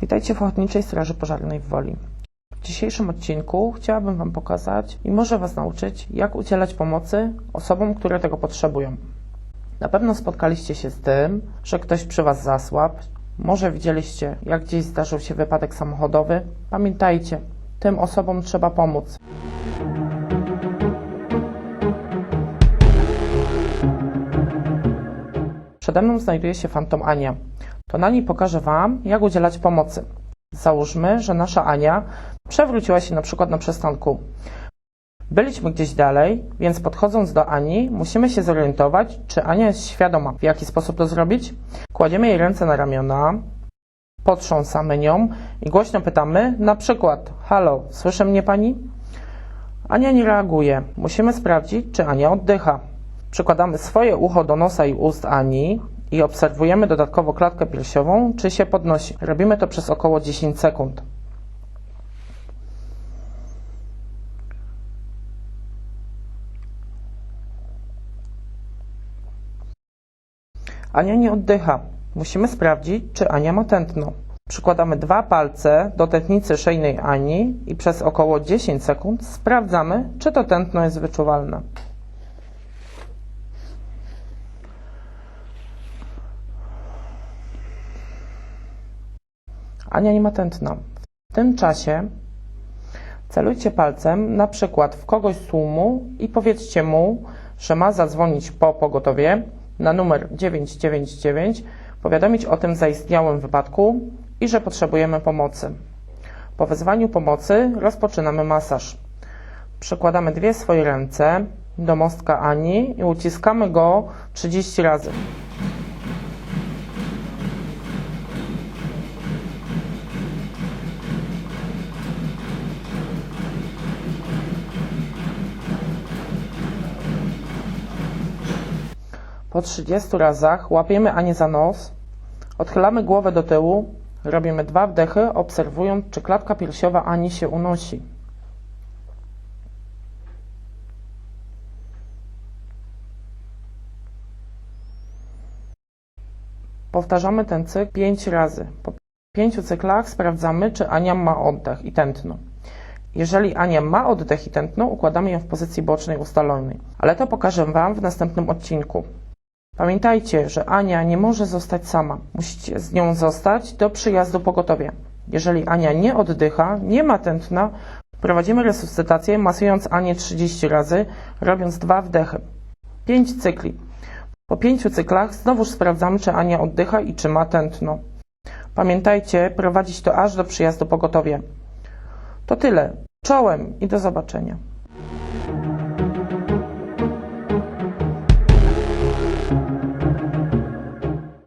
Witajcie w Ochotniczej Straży Pożarnej w Woli. W dzisiejszym odcinku chciałabym Wam pokazać i może Was nauczyć, jak udzielać pomocy osobom, które tego potrzebują. Na pewno spotkaliście się z tym, że ktoś przy Was zasłabł, może widzieliście, jak gdzieś zdarzył się wypadek samochodowy. Pamiętajcie, tym osobom trzeba pomóc. Przede mną znajduje się Fantom Ania. To na niej pokażę Wam, jak udzielać pomocy. Załóżmy, że nasza Ania przewróciła się na przykład na przystanku. Byliśmy gdzieś dalej, więc podchodząc do Ani, musimy się zorientować, czy Ania jest świadoma, w jaki sposób to zrobić. Kładziemy jej ręce na ramiona, potrząsamy nią i głośno pytamy, na przykład, halo, słyszy mnie pani? Ania nie reaguje. Musimy sprawdzić, czy Ania oddycha. Przykładamy swoje ucho do nosa i ust Ani i obserwujemy dodatkowo klatkę piersiową, czy się podnosi. Robimy to przez około 10 sekund. Ania nie oddycha. Musimy sprawdzić, czy Ania ma tętno. Przykładamy dwa palce do tętnicy szyjnej Ani i przez około 10 sekund sprawdzamy, czy to tętno jest wyczuwalne. Ania nie ma tętna. W tym czasie celujcie palcem na przykład w kogoś z tłumu i powiedzcie mu, że ma zadzwonić po pogotowie na numer 999, powiadomić o tym zaistniałym wypadku i że potrzebujemy pomocy. Po wezwaniu pomocy rozpoczynamy masaż. Przekładamy dwie swoje ręce do mostka Ani i uciskamy go 30 razy. Po 30 razach łapiemy Anię za nos, odchylamy głowę do tyłu, robimy dwa wdechy, obserwując, czy klatka piersiowa Ani się unosi. Powtarzamy ten cykl 5 razy. Po pięciu cyklach sprawdzamy, czy Ania ma oddech i tętno. Jeżeli Ania ma oddech i tętno, układamy ją w pozycji bocznej ustalonej. Ale to pokażę Wam w następnym odcinku. Pamiętajcie, że Ania nie może zostać sama. Musicie z nią zostać do przyjazdu pogotowia. Jeżeli Ania nie oddycha, nie ma tętna, prowadzimy resuscytację, masując Anię 30 razy, robiąc dwa wdechy. 5 cykli. Po pięciu cyklach znowuż sprawdzamy, czy Ania oddycha i czy ma tętno. Pamiętajcie, prowadzić to aż do przyjazdu pogotowia. To tyle. Czołem i do zobaczenia.